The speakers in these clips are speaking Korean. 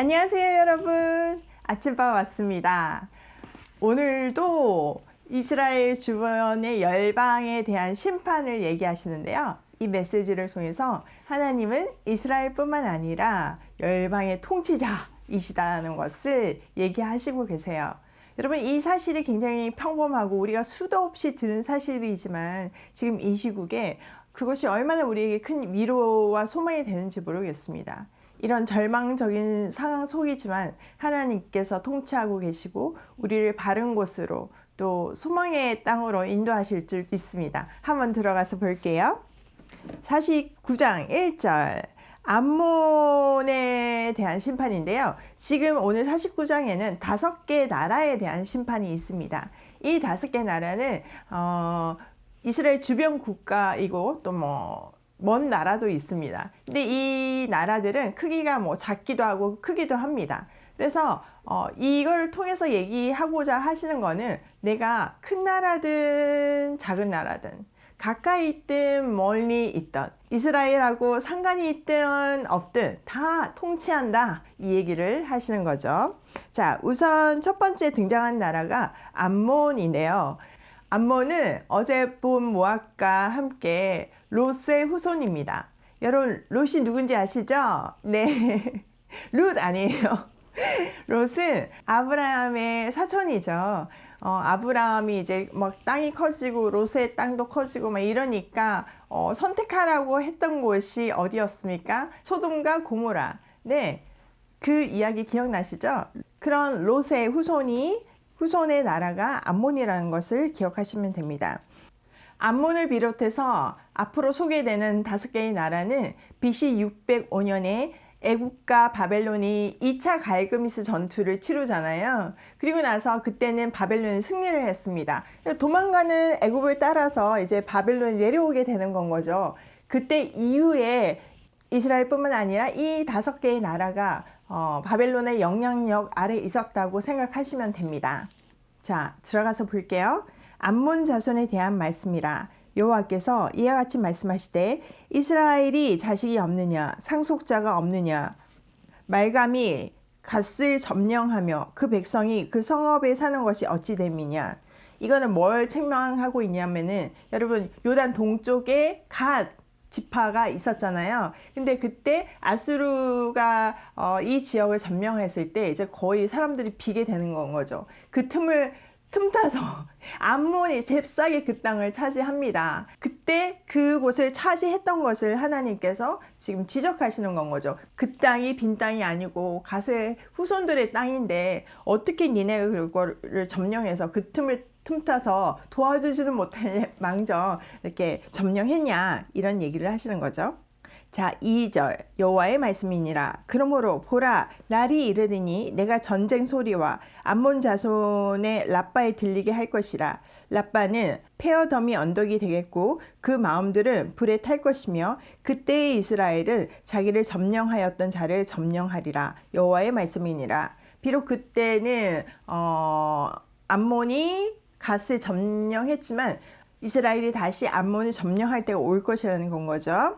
안녕하세요, 여러분. 아침밥 왔습니다. 오늘도 이스라엘 주변의 열방에 대한 심판을 얘기하시는데요. 이 메시지를 통해서 하나님은 이스라엘뿐만 아니라 열방의 통치자이시다는 것을 얘기하시고 계세요. 여러분 이 사실이 굉장히 평범하고 우리가 수도 없이 들은 사실이지만 지금 이 시국에 그것이 얼마나 우리에게 큰 위로와 소망이 되는지 모르겠습니다. 이런 절망적인 상황 속이지만 하나님께서 통치하고 계시고 우리를 바른 곳으로 또 소망의 땅으로 인도하실 줄 믿습니다. 한번 들어가서 볼게요. 49장 1절. 암몬에 대한 심판인데요. 지금 오늘 49장에는 다섯 개 나라에 대한 심판이 있습니다. 이 다섯 개 나라는 어, 이스라엘 주변 국가이고 또뭐 먼 나라도 있습니다. 근데 이 나라들은 크기가 뭐 작기도 하고 크기도 합니다. 그래서 어, 이걸 통해서 얘기하고자 하시는 거는 내가 큰 나라든 작은 나라든 가까이 있든 멀리 있던 이스라엘하고 상관이 있든 없든 다 통치한다 이 얘기를 하시는 거죠. 자 우선 첫 번째 등장한 나라가 암몬인데요. 암몬은 어제 본 모압과 함께 롯의 후손입니다. 여러분 롯이 누군지 아시죠? 네. 룻 아니에요. 롯은 아브라함의 사촌이죠. 어, 아브라함이 이제 막 땅이 커지고 롯의 땅도 커지고 막 이러니까 어, 선택하라고 했던 곳이 어디였습니까? 소돔과 고모라. 네. 그 이야기 기억나시죠? 그런 롯의 후손이 후손의 나라가 암몬이라는 것을 기억하시면 됩니다. 암몬을 비롯해서 앞으로 소개되는 다섯 개의 나라는 BC 605년에 애국과 바벨론이 2차 갈그미스 전투를 치르잖아요. 그리고 나서 그때는 바벨론이 승리를 했습니다. 도망가는 애국을 따라서 이제 바벨론이 내려오게 되는 건 거죠. 그때 이후에 이스라엘뿐만 아니라 이 다섯 개의 나라가 어, 바벨론의 영향력 아래 있었다고 생각하시면 됩니다. 자, 들어가서 볼게요. 암몬 자손에 대한 말씀이라 여호와께서 이와 같이 말씀하시되 이스라엘이 자식이 없느냐 상속자가 없느냐 말감이 갓을 점령하며 그 백성이 그 성읍에 사는 것이 어찌 됨이냐 이거는 뭘 책망하고 있냐면은 여러분 요단 동쪽에 갓 지파가 있었잖아요. 근데 그때 아수르가 어, 이 지역을 점령했을 때 이제 거의 사람들이 비게 되는 건 거죠. 그 틈을 틈타서 암몬이 잽싸게 그 땅을 차지합니다. 그때 그곳을 차지했던 것을 하나님께서 지금 지적하시는 건 거죠. 그 땅이 빈 땅이 아니고 가세 후손들의 땅인데 어떻게 니네가 그거를 점령해서 그 틈을 틈타서 도와주지는 못할 망정 이렇게 점령했냐 이런 얘기를 하시는 거죠. 자, 2절 여호와의 말씀이니라. 그러므로 보라 날이 이르리니 내가 전쟁 소리와 암몬 자손의 라빠에 들리게 할 것이라. 라빠는 페어덤이 언덕이 되겠고 그 마음들은 불에 탈 것이며 그때의 이스라엘은 자기를 점령하였던 자를 점령하리라. 여호와의 말씀이니라. 비록 그때는 어 암몬이 갓을 점령했지만 이스라엘이 다시 암몬을 점령할 때가 올 것이라는 건 거죠.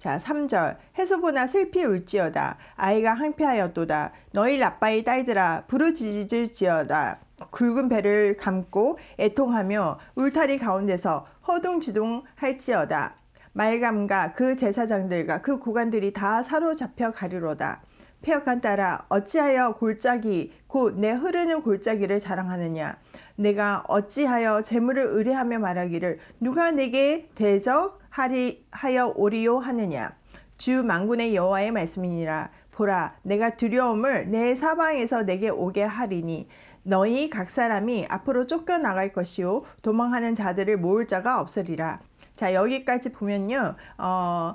자, 3절. 해소보나 슬피 울지어다. 아이가 항폐하였도다. 너희 라빠의 딸들아 부르짖을지어다. 굵은 배를 감고 애통하며 울타리 가운데서 허둥지둥 할지어다. 말감과 그 제사장들과 그 고관들이 다 사로잡혀 가리로다. 폐역한 딸아 어찌하여 골짜기 곧 내 흐르는 골짜기를 자랑하느냐 내가 어찌하여 재물을 의뢰하며 말하기를 누가 내게 대적 하리 하여 오리요 하느냐 주 만군의 여호와의 말씀이니라 보라 내가 두려움을 내 사방에서 내게 오게 하리니 너희 각 사람이 앞으로 쫓겨나갈 것이요 도망하는 자들을 모을 자가 없으리라 자 여기까지 보면요 어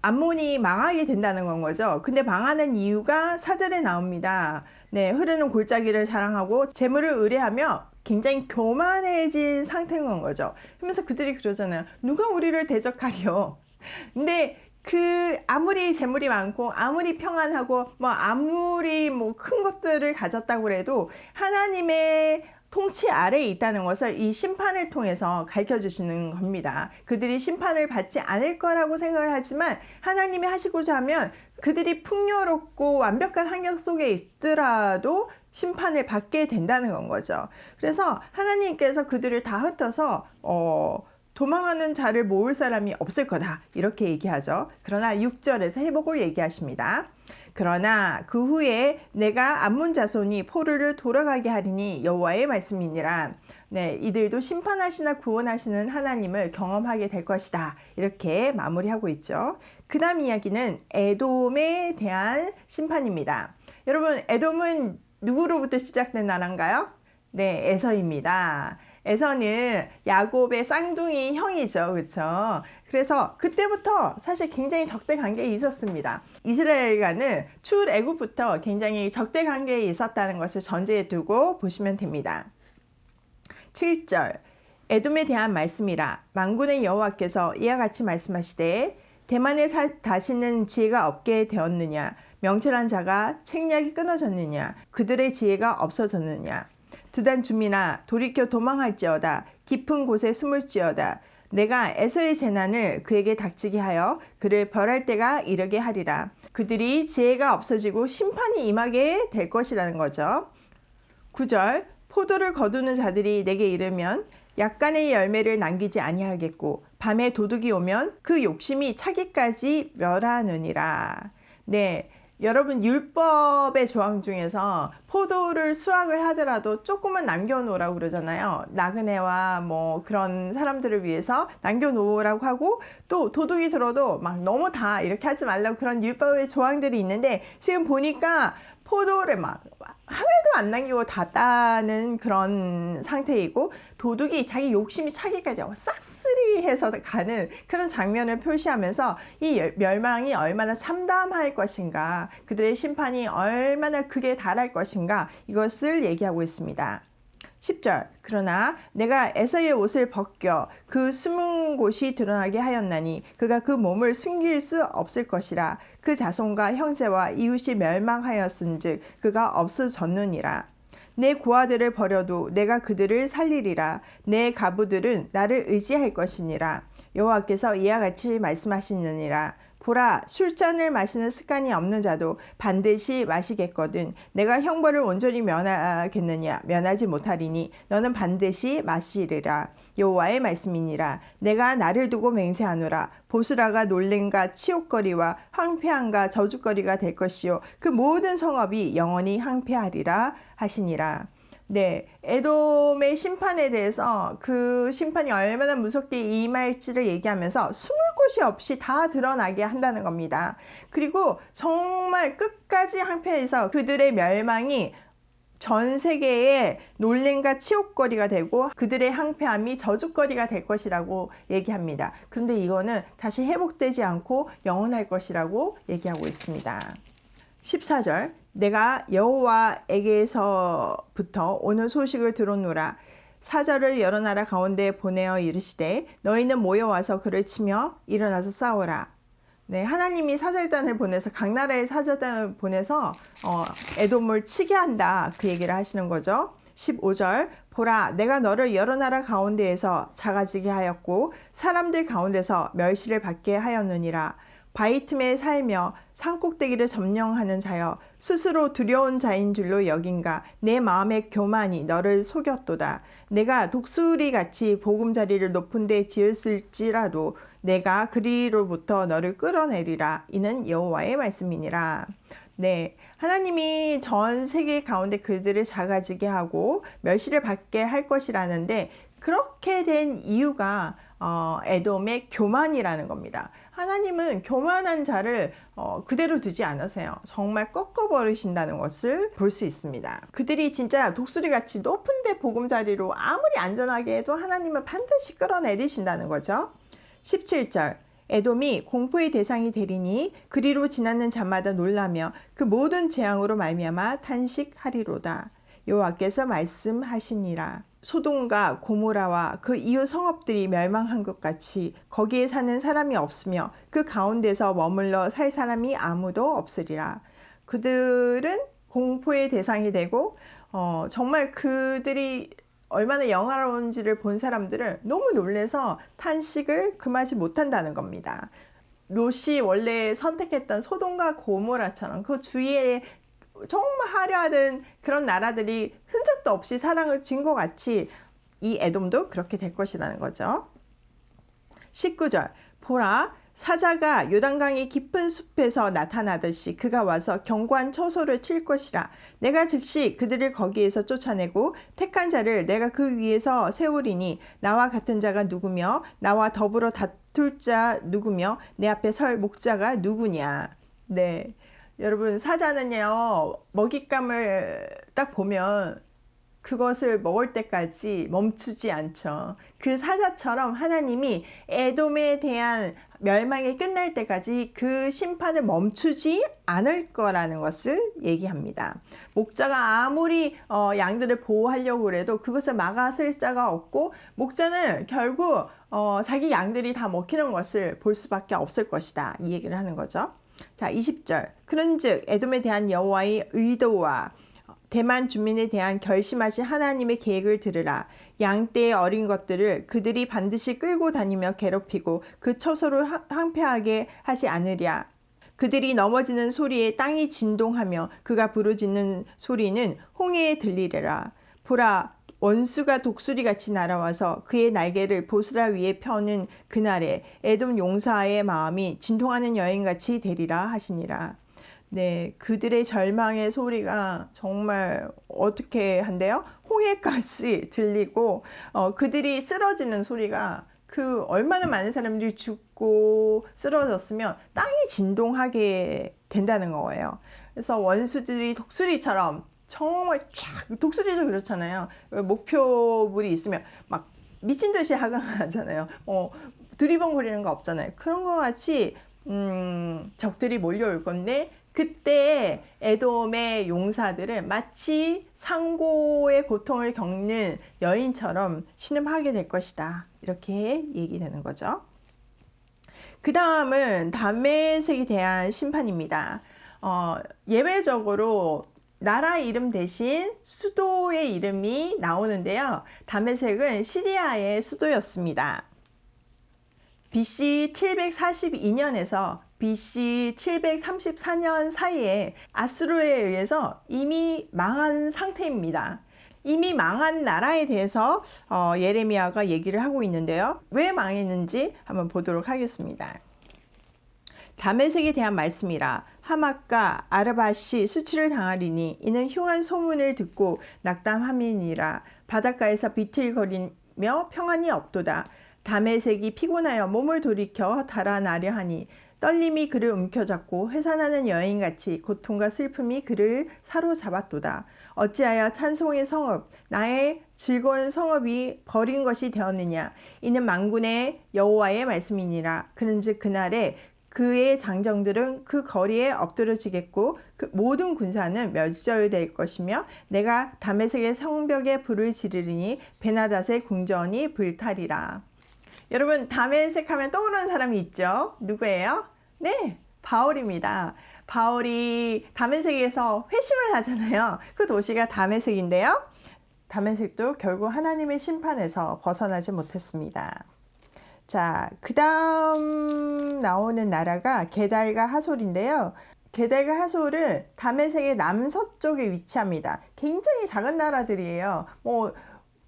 암몬이 망하게 된다는 건 거죠. 근데 망하는 이유가 사절에 나옵니다. 네, 흐르는 골짜기를 자랑하고 재물을 의뢰하며 굉장히 교만해진 상태인 건 거죠. 그러면서 그들이 그러잖아요. 누가 우리를 대적하려? 근데 그 아무리 재물이 많고 아무리 평안하고 뭐 아무리 뭐 큰 것들을 가졌다고 해도 하나님의 통치 아래에 있다는 것을 이 심판을 통해서 가르쳐 주시는 겁니다. 그들이 심판을 받지 않을 거라고 생각을 하지만 하나님이 하시고자 하면 그들이 풍요롭고 완벽한 환경 속에 있더라도 심판을 받게 된다는 건 거죠. 그래서 하나님께서 그들을 다 흩어서 어 도망하는 자를 모을 사람이 없을 거다. 이렇게 얘기하죠. 그러나 6절에서 회복을 얘기하십니다. 그러나 그 후에 내가 암몬 자손이 포르를 돌아가게 하리니 여호와의 말씀이니라. 네, 이들도 심판하시나 구원하시는 하나님을 경험하게 될 것이다. 이렇게 마무리하고 있죠. 그다음 이야기는 에돔에 대한 심판입니다. 여러분, 에돔은 누구로부터 시작된 나라인가요? 네, 에서입니다. 에서는 야곱의 쌍둥이 형이죠. 그렇죠? 그래서 그때부터 사실 굉장히 적대 관계에 있었습니다. 이스라엘과는 출애굽부터 굉장히 적대 관계에 있었다는 것을 전제에 두고 보시면 됩니다. 7절 에돔에 대한 말씀이라 만군의 여호와께서 이와 같이 말씀하시되 대만에 사, 다시는 지혜가 없게 되었느냐 명철한 자가 책략이 끊어졌느냐? 그들의 지혜가 없어졌느냐? 드단 주민아 돌이켜 도망할지어다. 깊은 곳에 숨을지어다. 내가 에서의 재난을 그에게 닥치게 하여 그를 벌할 때가 이르게 하리라. 그들이 지혜가 없어지고 심판이 임하게 될 것이라는 거죠. 9절 포도를 거두는 자들이 내게 이르면 약간의 열매를 남기지 아니하겠고 밤에 도둑이 오면 그 욕심이 차기까지 멸하느니라. 네. 여러분 율법의 조항 중에서 포도를 수확을 하더라도 조금은 남겨놓으라고 그러잖아요. 나그네와 뭐 그런 사람들을 위해서 남겨놓으라고 하고 또 도둑이 들어도 막 너무 다 이렇게 하지 말라고 그런 율법의 조항들이 있는데 지금 보니까 포도를 막 하나도 안 남기고 다 따는 그런 상태이고 도둑이 자기 욕심이 차기까지 싹 쓸이해서 가는 그런 장면을 표시하면서 이 멸망이 얼마나 참담할 것인가 그들의 심판이 얼마나 크게 달할 것인가 이것을 얘기하고 있습니다. 10절. 그러나 내가 에서의 옷을 벗겨 그 숨은 곳이 드러나게 하였나니 그가 그 몸을 숨길 수 없을 것이라. 그 자손과 형제와 이웃이 멸망하였은즉 그가 없어졌느니라 내 고아들을 버려도 내가 그들을 살리리라. 내 가부들은 나를 의지할 것이니라 여호와께서 이와 같이 말씀하시느니라. 보라 술잔을 마시는 습관이 없는 자도 반드시 마시겠거든. 내가 형벌을 온전히 면하겠느냐? 면하지 못하리니 너는 반드시 마시리라. 여호와의 말씀이니라. 내가 나를 두고 맹세하노라. 보스라가 놀림과 치욕거리와 황폐함과 저주거리가 될 것이요. 그 모든 성업이 영원히 황폐하리라 하시니라 네, 에돔의 심판에 대해서 그 심판이 얼마나 무섭게 임할지를 얘기하면서 숨을 곳이 없이 다 드러나게 한다는 겁니다. 그리고 정말 끝까지 항폐해서 그들의 멸망이 전 세계의 놀림과 치욕거리가 되고 그들의 항폐함이 저주거리가 될 것이라고 얘기합니다. 그런데 이거는 다시 회복되지 않고 영원할 것이라고 얘기하고 있습니다. 14절 내가 여호와에게서부터 오는 소식을 들었노라. 사자를 여러 나라 가운데 보내어 이르시되 너희는 모여와서 그를 치며 일어나서 싸워라. 네, 하나님이 사절단을 보내서 각 나라의 사절단을 보내서 어, 에돔을 치게 한다. 그 얘기를 하시는 거죠. 15절 보라 내가 너를 여러 나라 가운데에서 작아지게 하였고 사람들 가운데서 멸시를 받게 하였느니라 바위 틈에 살며 산꼭대기를 점령하는 자여 스스로 두려운 자인 줄로 여긴가? 내 마음의 교만이 너를 속였도다. 내가 독수리 같이 보금자리를 높은 데 지었을지라도 내가 그리로부터 너를 끌어내리라. 이는 여호와의 말씀이니라. 네 하나님이 전 세계 가운데 그들을 작아지게 하고 멸시를 받게 할 것이라는데 그렇게 된 이유가 어, 에돔의 교만이라는 겁니다. 하나님은 교만한 자를 어, 그대로 두지 않으세요. 정말 꺾어버리신다는 것을 볼 수 있습니다. 그들이 진짜 독수리 같이 높은데 보금자리로 아무리 안전하게 해도 하나님은 반드시 끌어내리신다는 거죠. 17절 에돔이 공포의 대상이 되리니 그리로 지나는 자마다 놀라며 그 모든 재앙으로 말미암아 탄식하리로다. 여호와께서 말씀하시니라. 소돔과 고모라와 그 이웃 성읍들이 멸망한 것 같이 거기에 사는 사람이 없으며 그 가운데서 머물러 살 사람이 아무도 없으리라. 그들은 공포의 대상이 되고 어, 정말 그들이 얼마나 영화로운지를 본 사람들은 너무 놀래서 탄식을 금하지 못한다는 겁니다. 롯이 원래 선택했던 소돔과 고모라처럼 그 주위에 정말 화려하던 그런 나라들이 흔적도 없이 사랑을 진것 같이 이 에돔도 그렇게 될 것이라는 거죠. 19절. 보라 사자가 요단강의 깊은 숲에서 나타나듯이 그가 와서 견고한 처소를 칠 것이라. 내가 즉시 그들을 거기에서 쫓아내고 택한 자를 내가 그 위에서 세우리니 나와 같은 자가 누구며 나와 더불어 다툴 자 누구며 내 앞에 설 목자가 누구냐. 네 여러분 사자는요 먹잇감을 딱 보면 그것을 먹을 때까지 멈추지 않죠. 그 사자처럼 하나님이 에돔에 대한 멸망이 끝날 때까지 그 심판을 멈추지 않을 거라는 것을 얘기합니다. 목자가 아무리 어, 양들을 보호하려고 해도 그것을 막아설 자가 없고 목자는 결국 어, 자기 양들이 다 먹히는 것을 볼 수밖에 없을 것이다. 이 얘기를 하는 거죠. 자, 20절. 그런즉 에돔에 대한 여호와의 의도와 대만 주민에 대한 결심하신 하나님의 계획을 들으라. 양떼의 어린 것들을 그들이 반드시 끌고 다니며 괴롭히고 그 처소를 항폐하게 하지 않으랴. 그들이 넘어지는 소리에 땅이 진동하며 그가 부르짖는 소리는 홍해에 들리리라. 보라, 원수가 독수리 같이 날아와서 그의 날개를 보스라 위에 펴는 그날에 에돔 용사의 마음이 진동하는 여인같이 되리라 하시니라. 네, 그들의 절망의 소리가 정말 어떻게 한대요? 홍해까지 들리고 어, 그들이 쓰러지는 소리가 그 얼마나 많은 사람들이 죽고 쓰러졌으면 땅이 진동하게 된다는 거예요. 그래서 원수들이 독수리처럼 정말 쫙 독수리도 그렇잖아요. 목표물이 있으면 막 미친 듯이 하강하잖아요. 어, 두리번거리는 거 없잖아요. 그런 거 같이 음, 적들이 몰려올 건데 그때 에돔의 용사들은 마치 상고의 고통을 겪는 여인처럼 신음하게 될 것이다. 이렇게 얘기되는 거죠. 그 다음은 담메색에 대한 심판입니다. 어, 예외적으로 나라 이름 대신 수도의 이름이 나오는데요. 담메색은 시리아의 수도였습니다. BC 742년에서 BC 734년 사이에 아수르에 의해서 이미 망한 상태입니다. 이미 망한 나라에 대해서 어, 예레미야가 얘기를 하고 있는데요. 왜 망했는지 한번 보도록 하겠습니다. 다메색에 대한 말씀이라 하맛과 아르바시 수치를 당하리니 이는 흉한 소문을 듣고 낙담함이니라 바닷가에서 비틀거리며 평안이 없도다. 다메색이 피곤하여 몸을 돌이켜 달아나려 하니 떨림이 그를 움켜잡고 회산하는 여인같이 고통과 슬픔이 그를 사로잡았도다. 어찌하여 찬송의 성읍, 나의 즐거운 성읍이 버린 것이 되었느냐? 이는 망군의 여호와의 말씀이니라. 그는즉 그날에 그의 장정들은 그 거리에 엎드러지겠고 그 모든 군사는 멸절될 것이며 내가 다메섹의 성벽에 불을 지르리니 베나닷의 궁전이 불타리라. 여러분 다메섹 하면 떠오르는 사람이 있죠. 누구예요? 네, 바울입니다. 바울이 다메섹에서 회심을 하잖아요. 그 도시가 다메섹인데요. 다메섹도 결국 하나님의 심판에서 벗어나지 못했습니다. 자, 그 다음 나오는 나라가 게달과 하솔인데요. 게달과 하솔은 다메섹의 남서쪽에 위치합니다. 굉장히 작은 나라들이에요. 뭐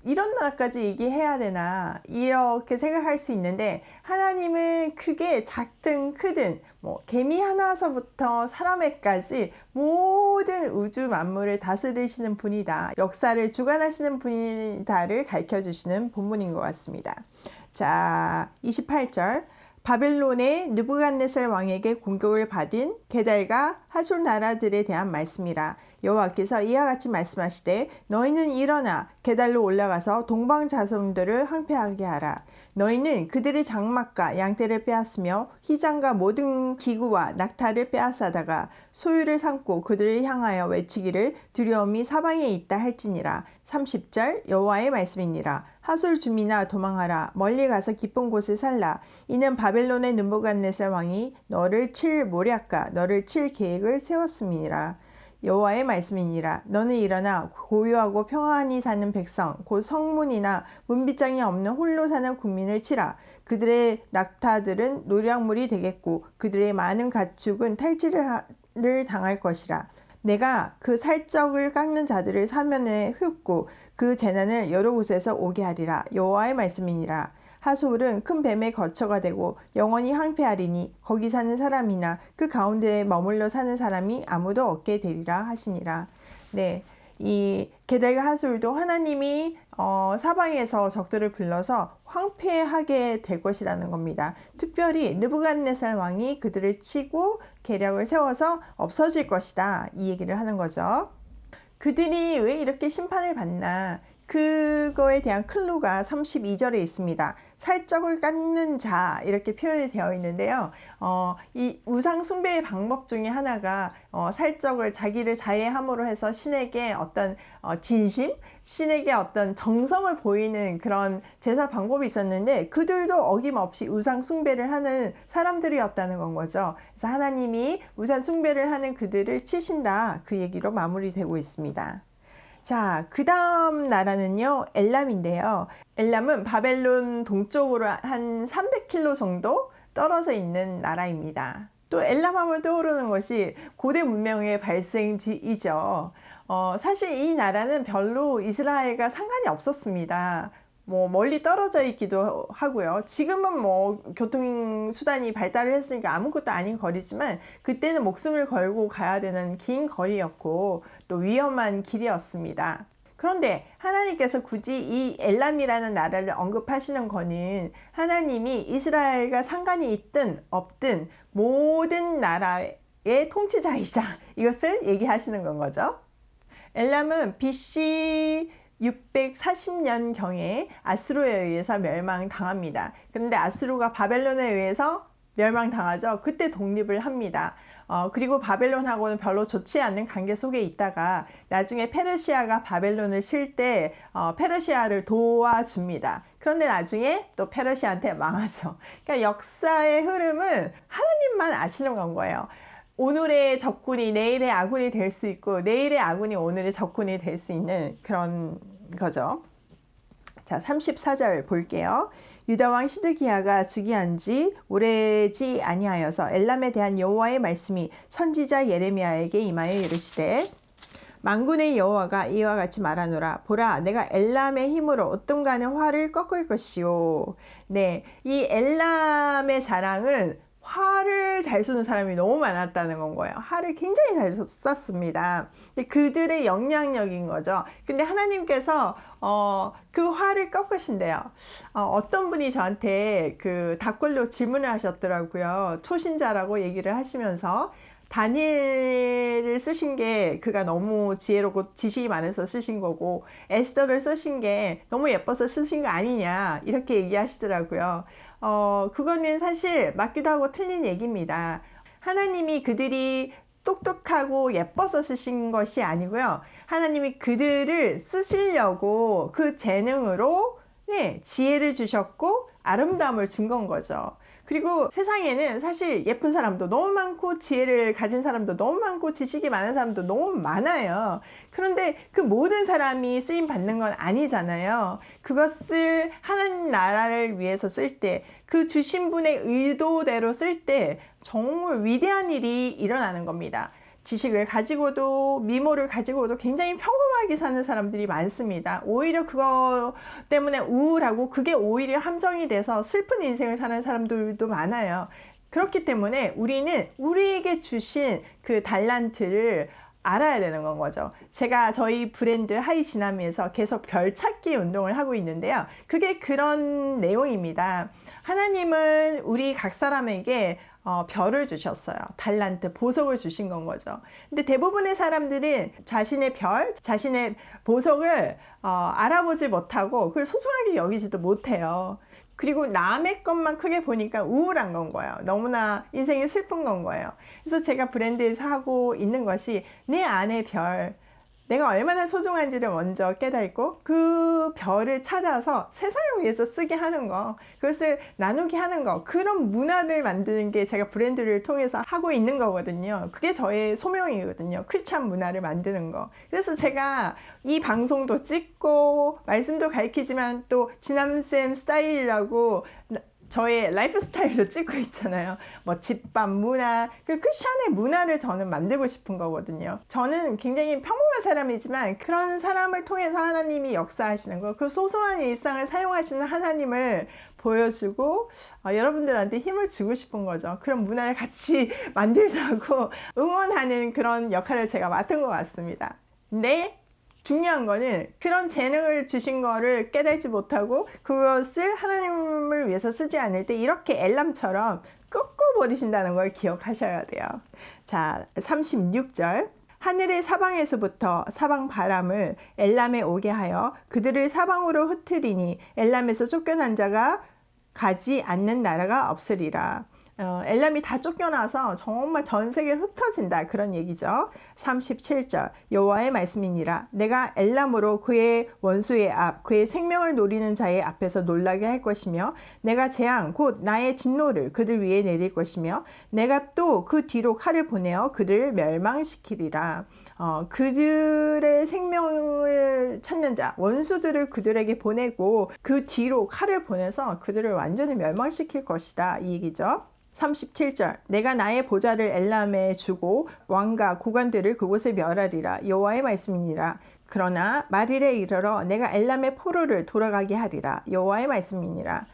이런 나라까지 얘기해야 되나 이렇게 생각할 수 있는데 하나님은 크게 작든 크든 뭐 개미 하나서부터 사람에까지 모든 우주 만물을 다스리시는 분이다 역사를 주관하시는 분이다를 가르쳐 주시는 본문인 것 같습니다 자 28절. 바벨론의 느부갓네살 왕에게 공격을 받은 게달과 하솔 나라들에 대한 말씀이라 여호와께서 이와 같이 말씀하시되 너희는 일어나 게달로 올라가서 동방 자손들을 항폐하게 하라. 너희는 그들의 장막과 양떼를 빼앗으며 희장과 모든 기구와 낙타를 빼앗아다가 소유를 삼고 그들을 향하여 외치기를 두려움이 사방에 있다 할지니라. 30절 여호와의 말씀이니라. 하솔 주민아 도망하라. 멀리 가서 깊은 곳에 살라. 이는 바벨론의 눈보갓네살 왕이 너를 칠 모략과 너를 칠 계획을 세웠음이니라 여호와의 말씀이니라. 너는 일어나 고요하고 평안히 사는 백성 곧 성문이나 문빗장이 없는 홀로 사는 국민을 치라. 그들의 낙타들은 노략물이 되겠고 그들의 많은 가축은 탈취를 당할 것이라. 내가 그 살적을 깎는 자들을 사면에 흙고 그 재난을 여러 곳에서 오게 하리라. 여호와의 말씀이니라 하솔은 큰 뱀의 거처가 되고 영원히 항폐하리니 거기 사는 사람이나 그 가운데에 머물러 사는 사람이 아무도 없게 되리라 하시니라. 네. 이 게달과 하솔도 하나님이 어, 사방에서 적들을 불러서 황폐하게 될 것이라는 겁니다. 특별히 느부갓네살 왕이 그들을 치고 계략을 세워서 없어질 것이다. 이 얘기를 하는 거죠. 그들이 왜 이렇게 심판을 받나? 그거에 대한 클루가 32절에 있습니다. 살적을 깎는 자 이렇게 표현이 되어 있는데요. 어, 이 우상 숭배의 방법 중에 하나가 어, 살적을 자기를 자해함으로 해서 신에게 어떤 어, 진심, 신에게 어떤 정성을 보이는 그런 제사 방법이 있었는데 그들도 어김없이 우상 숭배를 하는 사람들이었다는 건 거죠. 그래서 하나님이 우상 숭배를 하는 그들을 치신다 그 얘기로 마무리되고 있습니다. 자, 그 다음 나라는요, 엘람인데요. 엘람은 바벨론 동쪽으로 한 300km 정도 떨어져 있는 나라입니다. 또 엘람 하면 떠오르는 것이 고대 문명의 발생지이죠. 어, 사실 이 나라는 별로 이스라엘과 상관이 없었습니다. 뭐 멀리 떨어져 있기도 하고요. 지금은 뭐 교통 수단이 발달을 했으니까 아무것도 아닌 거리지만 그때는 목숨을 걸고 가야 되는 긴 거리였고 또 위험한 길이었습니다. 그런데 하나님께서 굳이 이 엘람이라는 나라를 언급하시는 거는 하나님이 이스라엘과 상관이 있든 없든 모든 나라의 통치자이자 이것을 얘기하시는 건 거죠. 엘람은 BC 640년경에 아수르에 의해서 멸망당합니다. 그런데 아수르가 바벨론에 의해서 멸망당하죠. 그때 독립을 합니다. 어, 그리고 바벨론하고는 별로 좋지 않는 관계 속에 있다가 나중에 페르시아가 바벨론을 칠때 어, 페르시아를 도와줍니다. 그런데 나중에 또 페르시아한테 망하죠. 그러니까 역사의 흐름은 하나님만 아시는 건 거예요. 오늘의 적군이 내일의 아군이 될 수 있고 내일의 아군이 오늘의 적군이 될 수 있는 그런 거죠. 자, 34절 볼게요. 유다 왕 시드기야가 즉위한 지 오래지 아니하여서 엘람에 대한 여호와의 말씀이 선지자 예레미야에게 임하여 이르시되 만군의 여호와가 이와 같이 말하노라 보라 내가 엘람의 힘으로 어떤 간의 활을 꺾을 것이요 네 이 엘람의 자랑은 활을 잘 쏘는 사람이 너무 많았다는 건 거예요. 활을 굉장히 잘 쐈습니다. 그들의 영향력인 거죠. 근데 하나님께서 어, 그 활을 꺾으신대요. 어, 떤 분이 저한테 그 답글로 질문을 하셨더라고요. 초신자라고 얘기를 하시면서 다니엘을 쓰신 게 그가 너무 지혜롭고 지식이 많아서 쓰신 거고 에스더를 쓰신 게 너무 예뻐서 쓰신 거 아니냐 이렇게 얘기하시더라고요. 어, 그거는 사실 맞기도 하고 틀린 얘기입니다. 하나님이 그들이 똑똑하고 예뻐서 쓰신 것이 아니고요. 하나님이 그들을 쓰시려고 그 재능으로 네, 지혜를 주셨고 아름다움을 준 건 거죠. 그리고 세상에는 사실 예쁜 사람도 너무 많고 지혜를 가진 사람도 너무 많고 지식이 많은 사람도 너무 많아요. 그런데 그 모든 사람이 쓰임 받는 건 아니잖아요. 그것을 하나님 나라를 위해서 쓸 때, 그 주신 분의 의도대로 쓸 때 정말 위대한 일이 일어나는 겁니다. 지식을 가지고도 미모를 가지고도 굉장히 평범하게 사는 사람들이 많습니다. 오히려 그거 때문에 우울하고 그게 오히려 함정이 돼서 슬픈 인생을 사는 사람들도 많아요. 그렇기 때문에 우리는 우리에게 주신 그 달란트를 알아야 되는 건 거죠. 제가 저희 브랜드 하이지나미에서 계속 별 찾기 운동을 하고 있는데요. 그게 그런 내용입니다. 하나님은 우리 각 사람에게 어, 별을 주셨어요. 달란트, 보석을 주신 건 거죠. 근데 대부분의 사람들은 자신의 별, 자신의 보석을 어, 알아보지 못하고 그걸 소중하게 여기지도 못해요. 그리고 남의 것만 크게 보니까 우울한 건 거예요. 너무나 인생이 슬픈 건 거예요. 그래서 제가 브랜드에서 하고 있는 것이 내 안의 별, 내가 얼마나 소중한지를 먼저 깨닫고 그 별을 찾아서 세상을 위해서 쓰게 하는 거, 그것을 나누게 하는 거, 그런 문화를 만드는 게 제가 브랜드를 통해서 하고 있는 거거든요. 그게 저의 소명이거든요. 크리스찬 문화를 만드는 거. 그래서 제가 이 방송도 찍고 말씀도 가르치지만 또 지남쌤 스타일이라고 저의 라이프 스타일도 찍고 있잖아요. 뭐 집밥 문화, 그 크리스천의 문화를 저는 만들고 싶은 거거든요. 저는 굉장히 평범한 사람이지만 그런 사람을 통해서 하나님이 역사하시는 거, 그 소소한 일상을 사용하시는 하나님을 보여주고 어, 여러분들한테 힘을 주고 싶은 거죠. 그런 문화를 같이 만들자고 응원하는 그런 역할을 제가 맡은 것 같습니다. 네. 중요한 거는 그런 재능을 주신 거를 깨닫지 못하고 그것을 하나님을 위해서 쓰지 않을 때 이렇게 엘람처럼 끄고버리신다는 걸 기억하셔야 돼요. 자, 36절. 하늘의 사방에서부터 사방 바람을 엘람에 오게 하여 그들을 사방으로 흩트리니 엘람에서 쫓겨난 자가 가지 않는 나라가 없으리라. 어, 엘람이 다 쫓겨나서 정말 전 세계에 흩어진다 그런 얘기죠. 37절 여호와의 말씀이니라 내가 엘람으로 그의 원수의 앞 그의 생명을 노리는 자의 앞에서 놀라게 할 것이며 내가 재앙 곧 나의 진노를 그들 위에 내릴 것이며 내가 또 그 뒤로 칼을 보내어 그들을 멸망시키리라. 어, 그들의 생명을 찾는 자, 원수들을 그들에게 보내고 그 뒤로 칼을 보내서 그들을 완전히 멸망시킬 것이다. 이 얘기죠. 37절. 내가 나의 보좌를 엘람에 주고 왕과 고관들을 그곳에 멸하리라. 여호와의 말씀이니라. 그러나 말일에 이르러 내가 엘람의 포로를 돌아가게 하리라. 여호와의 말씀이니라.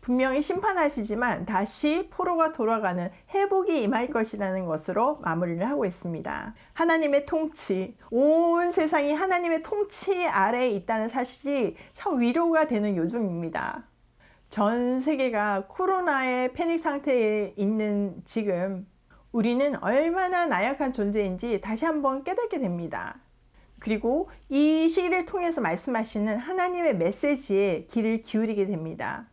분명히 심판하시지만 다시 포로가 돌아가는 회복이 임할 것이라는 것으로 마무리를 하고 있습니다. 하나님의 통치, 온 세상이 하나님의 통치 아래에 있다는 사실이 참 위로가 되는 요즘입니다. 전 세계가 코로나의 패닉 상태에 있는 지금 우리는 얼마나 나약한 존재인지 다시 한번 깨닫게 됩니다. 그리고 이 시기를 통해서 말씀하시는 하나님의 메시지에 귀를 기울이게 됩니다.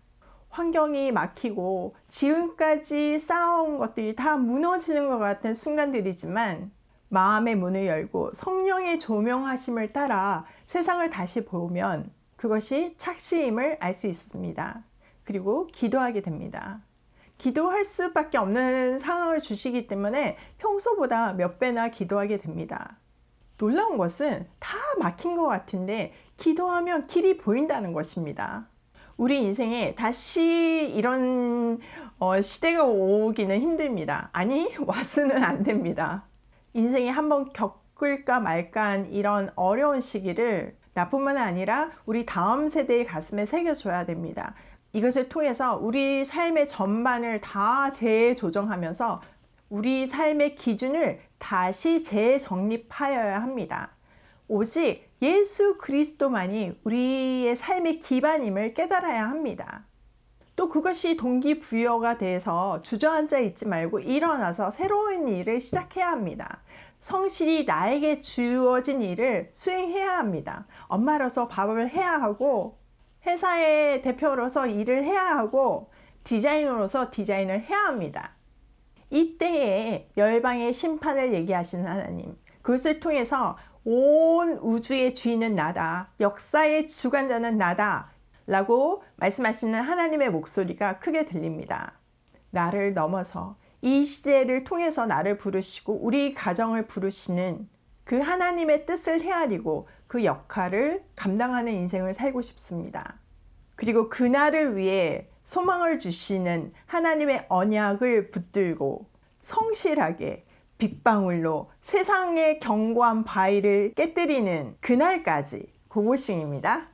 환경이 막히고 지금까지 쌓아온 것들이 다 무너지는 것 같은 순간들이지만 마음의 문을 열고 성령의 조명하심을 따라 세상을 다시 보면 그것이 착시임을 알 수 있습니다. 그리고 기도하게 됩니다. 기도할 수밖에 없는 상황을 주시기 때문에 평소보다 몇 배나 기도하게 됩니다. 놀라운 것은 다 막힌 것 같은데 기도하면 길이 보인다는 것입니다. 우리 인생에 다시 이런 어, 시대가 오기는 힘듭니다. 아니, 와서는 안 됩니다. 인생에 한번 겪을까 말까 이런 어려운 시기를 나뿐만 아니라 우리 다음 세대의 가슴에 새겨줘야 됩니다. 이것을 통해서 우리 삶의 전반을 다 재조정하면서 우리 삶의 기준을 다시 재정립하여야 합니다. 오직 예수 그리스도만이 우리의 삶의 기반임을 깨달아야 합니다. 또 그것이 동기부여가 돼서 주저앉아 있지 말고 일어나서 새로운 일을 시작해야 합니다. 성실히 나에게 주어진 일을 수행해야 합니다. 엄마로서 밥을 해야 하고 회사의 대표로서 일을 해야 하고 디자이너로서 디자인을 해야 합니다. 이때에 열방의 심판을 얘기하시는 하나님. 그것을 통해서 온 우주의 주인은 나다. 역사의 주관자는 나다. 라고 말씀하시는 하나님의 목소리가 크게 들립니다. 나를 넘어서 이 시대를 통해서 나를 부르시고 우리 가정을 부르시는 그 하나님의 뜻을 헤아리고 그 역할을 감당하는 인생을 살고 싶습니다. 그리고 그날을 위해 소망을 주시는 하나님의 언약을 붙들고 성실하게 빗방울로 세상의 견고한 바위를 깨뜨리는 그날까지 고고싱입니다.